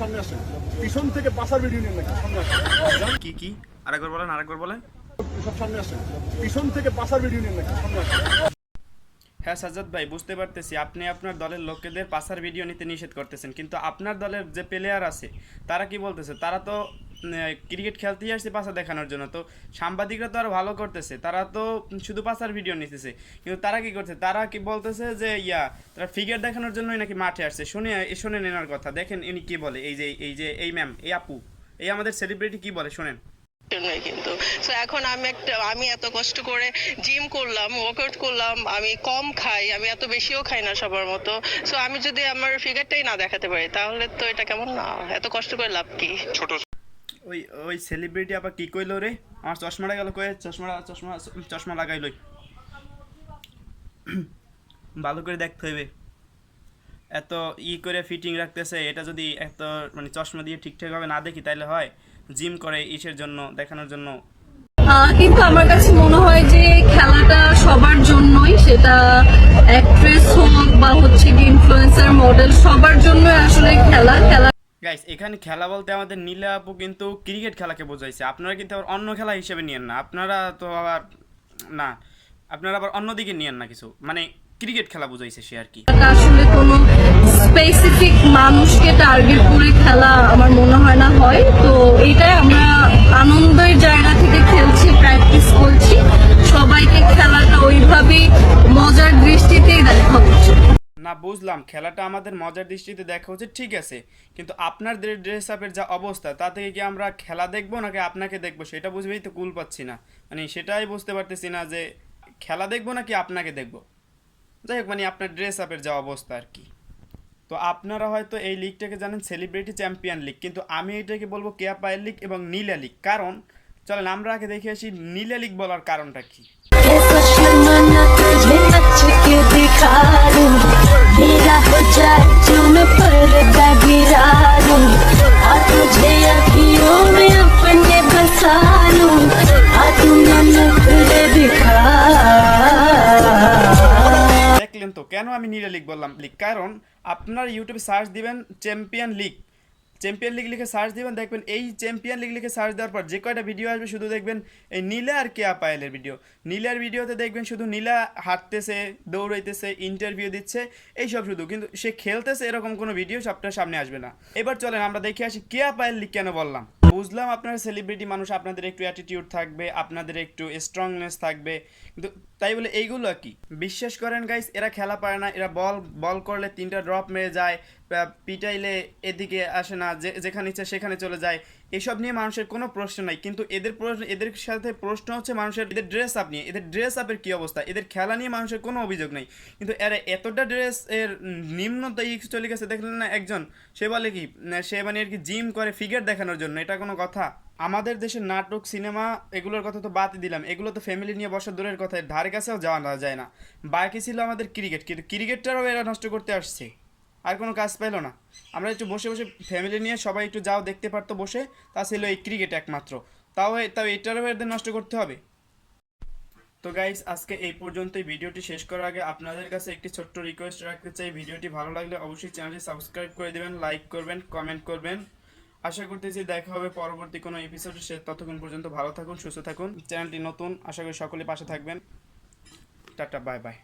সামনে পিছন থেকে পাশার ভিডিও নিয়ে নাকি সামনে কি কি? আরেকবার বলেন আরেকবার বলেন। সব সামনে আসে। পিছন থেকে পাশার ভিডিও নিয়ে নাকি সামনে হ্যাঁ সাজ্জাদ ভাই বুঝতে পারতেছি। আপনি আপনার দলের লোকেদের পাসার ভিডিও নিতে নিষেধ করতেছেন। কিন্তু আপনার দলের যে প্লেয়ার আছে তারা কি বলতেছে? তারা তো ক্রিকেট খেলতেই আসছে পাসা দেখানোর জন্য। তো সাংবাদিকরা তো আরও ভালো করতেছে। তারা তো শুধু পাসার ভিডিও নিতেছে। কিন্তু তারা কি করছে? তারা কি বলতেছে যে ইয়া তারা ফিগার দেখানোর জন্যই নাকি মাঠে আসছে? শুনে শুনে নেনার কথা। দেখেন ইনি কি বলে। এই যে এই যে এই ম্যাম এই আপু এই আমাদের সেলিব্রিটি কি বলে? শোনেন। কিন্তু। তো এখন আমি একটা আমি এত কষ্ট করে জিম করলাম ওয়ার্কআউট করলাম আমি কম খাই আমি এত বেশিও খাই না সবার মতো। সো আমি যদি আমার ফিগারটাই না দেখাতে পারি তাহলে তো এটা কেমন না? এত কষ্ট করে লাভ কি? ওই ওই সেলিব্রিটি আবার কি কইলো রে? আমার চশমাটা গেল কয়ে চশমা চশমা চশমা লাগাইল ভালো করে দেখতে হইবে। এত ই করে ফিটিং রাখতেছে, এটা যদি এত মানে চশমা দিয়ে ঠিকঠাকভাবে না দেখি তাহলে হয় জিম করে ইসের জন্য, দেখানোর জন্য। কিন্তু আমার কাছে মনে হয় যে গাইস এখানে খেলা বলতে আমাদের নীলা আপু কিন্তু ক্রিকেট খেলাকে বোঝাইছে। আপনারা কিন্তু আবার অন্য খেলা হিসেবে নিয়েন না। আপনারা তো আবার না, আপনারা আবার অন্যদিকে নিয়েন না কিছু। মানে ক্রিকেট খেলা বুঝাইছে সে আর কি। আসলে কোনো স্পেসিফিক মানুষকে টার্গেট করে খেলা আমার মনে হয় না হয়। তো এটাই আমরা আনন্দের জায়গা থেকে খেলছি প্র্যাকটিস করছি। না বুঝলাম, খেলাটা আমাদের মজার দৃষ্টিতে দেখা হচ্ছে ঠিক আছে। কিন্তু আপনার ড্রেস আপের যা অবস্থা, তা থেকে কি আমরা খেলা দেখব নাকি আপনাকে দেখব? সেটা বুঝবেই তো কুল পাচ্ছি না। মানে সেটাই বুঝতে পারতেছি না যে, খেলা দেখব নাকি আপনাকে দেখব? যাই হোক মানে আপনার ড্রেস আপের যা অবস্থা আর কি। তো আপনারা হয়তো এই লিগটাকে জানেন সেলিব্রিটি চ্যাম্পিয়ন লিগ কিন্তু আমি এটাকে বলব কেয়া পায়ের লিগ এবং নীলা লিগ কারণ, চলেন আমরা আগে দেখে আসি নীলা লিগ বলার কারণটা কি। ऐसा शर्माना तुझे नच के दिखा दूं मेरा हो जाए जो मैं पर्दा गिरा दूं आ तुझे अखियों में अपने बसा लूं आ तू नखरे दिखा দেখলেন তো কেন আমি নীলা লিগ বললাম লিগ কারণ আপনার ইউটিউবে সার্চ দিবেন চ্যাম্পিয়ন লিগ চ্যাম্পিয়ন লিগ লিখে সার্চ দিবেন, দেখবেন এই চ্যাম্পিয়ন লিগ লিখে সার্চ দেওয়ার পর যে কয়টা ভিডিও আসবে শুধু দেখবেন এই নীলা আর কেয়া পায়েলের ভিডিও নীলার ভিডিওতে দেখবেন শুধু নীলা হাঁটতেছে, দৌড়াইতেছে ইন্টারভিউ দিচ্ছে, এইসব শুধু। কিন্তু সে খেলতেছে এরকম কোনো ভিডিও সবটার সামনে আসবে না। এবার চলেন, আমরা দেখে আসি কেয়া পায়েল লিগ কেন বললাম। বুঝলাম আপনারা সেলিব্রিটি মানুষ, আপনাদের একটু অ্যাটিটিউড থাকবে, আপনাদের একটু স্ট্রংনেস থাকবে। কিন্তু তাই বলে এইগুলো কি? বিশ্বাস করেন গাইস এরা খেলা পারে না, এরা বল বল করলে তিনটা ড্রপ মেরে যায় পিটাইলে এদিকে আসে না, যে, যেখানে ইচ্ছে সেখানে চলে যায়। এসব নিয়ে মানুষের কোনো প্রশ্ন নাই। কিন্তু এদের প্রশ্ন, এদের সাথে প্রশ্ন হচ্ছে মানুষের, এদের ড্রেস আপ নিয়ে। এদের ড্রেস আপের কী অবস্থা? এদের খেলা নিয়ে মানুষের কোনো অভিযোগ নেই। কিন্তু এরা এতটা ড্রেস এর নিম্ন চলে গেছে, দেখলেন না একজন? সে বলে কি সে মানে আর কি জিম করে ফিগার দেখানোর জন্য। এটা কোনো কথা? আমাদের দেশের নাটক সিনেমা এগুলোর কথা তো বাদই দিলাম। এগুলো তো ফ্যামিলি নিয়ে বসার দূরের কথা। ধারে কাছেও যাওয়া যায় না। বাকি ছিল আমাদের ক্রিকেট কিন্তু ক্রিকেটটারও এরা নষ্ট করতে আসছে। আর কোনো কাজ পাইলো না। আমরা একটু বসে বসে ফ্যামিলি নিয়ে সবাই একটু যাও দেখতে পারতো বসে, তা ছিল এই ক্রিকেট একমাত্র। তাও তাও এটারও এদের নষ্ট করতে হবে? তো গাইস আজকে এই পর্যন্তই। ভিডিওটি শেষ করার আগে আপনাদের কাছে একটি ছোট্ট রিকোয়েস্ট রাখতে চাই। ভিডিওটি ভালো লাগলে অবশ্যই চ্যানেলটি সাবস্ক্রাইব করে দেবেন লাইক করবেন কমেন্ট করবেন। আশা করতেছি দেখা হবে পরবর্তী কোনো এপিসোডে সে ততক্ষণ পর্যন্ত ভালো থাকুন, সুস্থ থাকুন। চ্যানেলটি নতুন, আশা করি সকলে পাশে থাকবেন। Tata bye bye